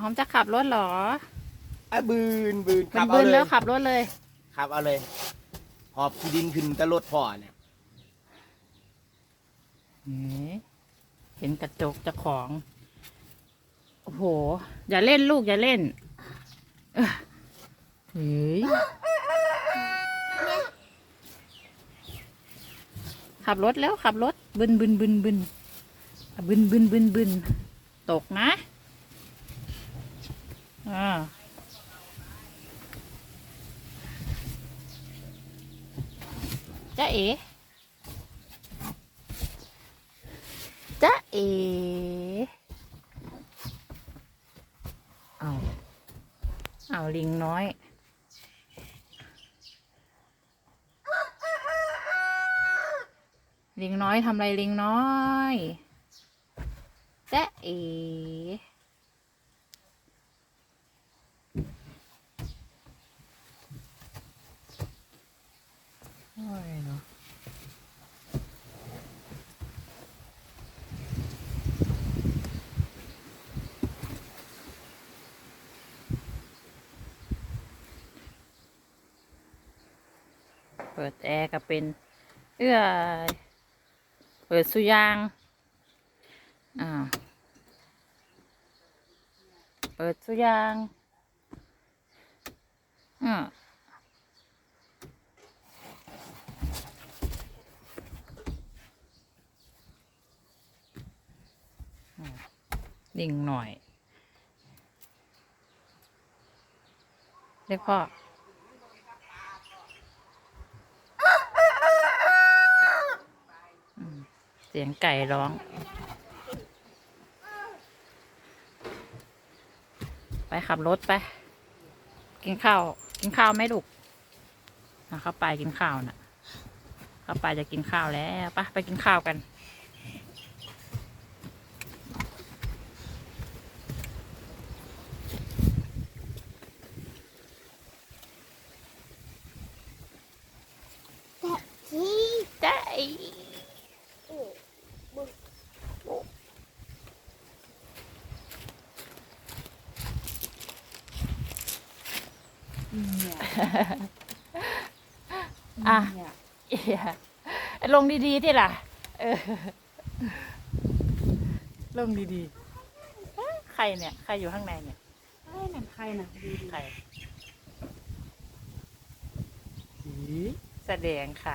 หอมจะขับรถเหรออะบืนบืนมัขันบบึเอานเลแล้ยวขับรถเลย ขับเอาเลย หอบที่ดินขึ้นตะรถพ่อเนี่ยเฮ้ยเห็นกระจกเจะของ โอ้โห อย่าเล่นลูกอย่าเล่นเอ้อเฮ้ย ขับรถแล้วขับรถบึนบึนบึนบึนอะบึนบึนบึนบึนตกนะ อ่าจ้าเอ๋จ๊ะเอเอาเอาลิงน้อยลิงน้อยทำไรลิงน้อยจ๊ะเอโอ้ยเนาะ เปิดแอร์ก็เป็น เอื้อเปิดสุยางอ่าเปิดสุยางอ่าดิ่งหน่อยเรียกพ่อ สียงไก่ร้อง ไปขับรถไป กินข้าว กินข้าวไหมลูกอะเข้าไปกินข้าวน่ะ เข้าไปจะกินข้าวแล้วไปไปกินข้าวกันที่ได้ เนี่ย อะเนี่ยเอียลงดีๆที่ล่ะ เออ ลงดีๆ ใครเนี่ย ใครอยู่ข้างในเนี่ย ไอ้นั่นใครน่ะดูดิใครแสดงค่ะ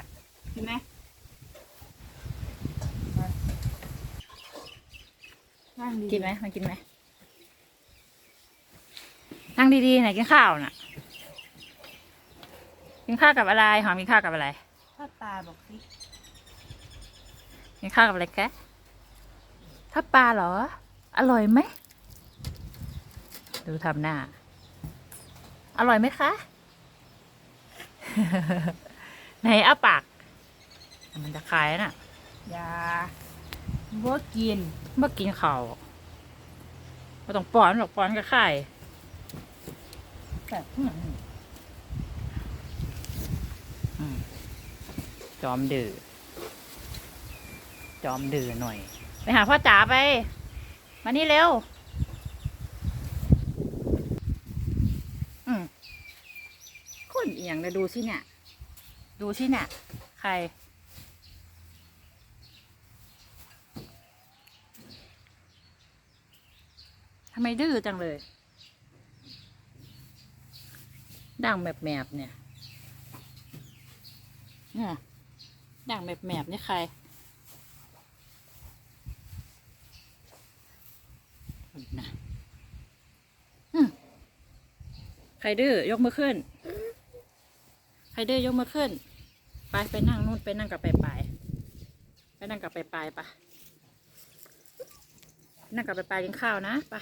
เห็นไหมนั่งดีกินไหมมันกินไหมนั่งดีๆไหนกินข้าวน่ะ กินข้าวกับอะไร หอมกินข้าวกับอะไรถ้าตาบอกสิกินข้าวกับอะไรแกะทอดปลาเหรอ อร่อยไหม ดูทำหน้า อร่อยไหมคะ ไหนอ้าปาก มันจะคายน่ะ อย่าบ่กินเมื่อกินข้าวไม่ต้องป้อนหรอกป้อนก็ไข่แบบอืมอื จอมดื้อจอมดื้อหน่อย ไปหาพ่อจ๋าไป มานี่เร็วอืมคนเอียงเลยดูสิเนี่ย ดูสิเนี่ย ใคร ทำไมดื้อจังเลยด่างแบบแมบเนี่ย เนี่ย ด่างแบบแมบนี่ใครนะใครดื้อยกมือขึ้น ใครดื้อยกมือขึ้น ไปไปนั่งนู่นไปนั่งกับไปไปไปนั่งกับไปไปปะนั่งกับไปไปกินข้าวนะไปะ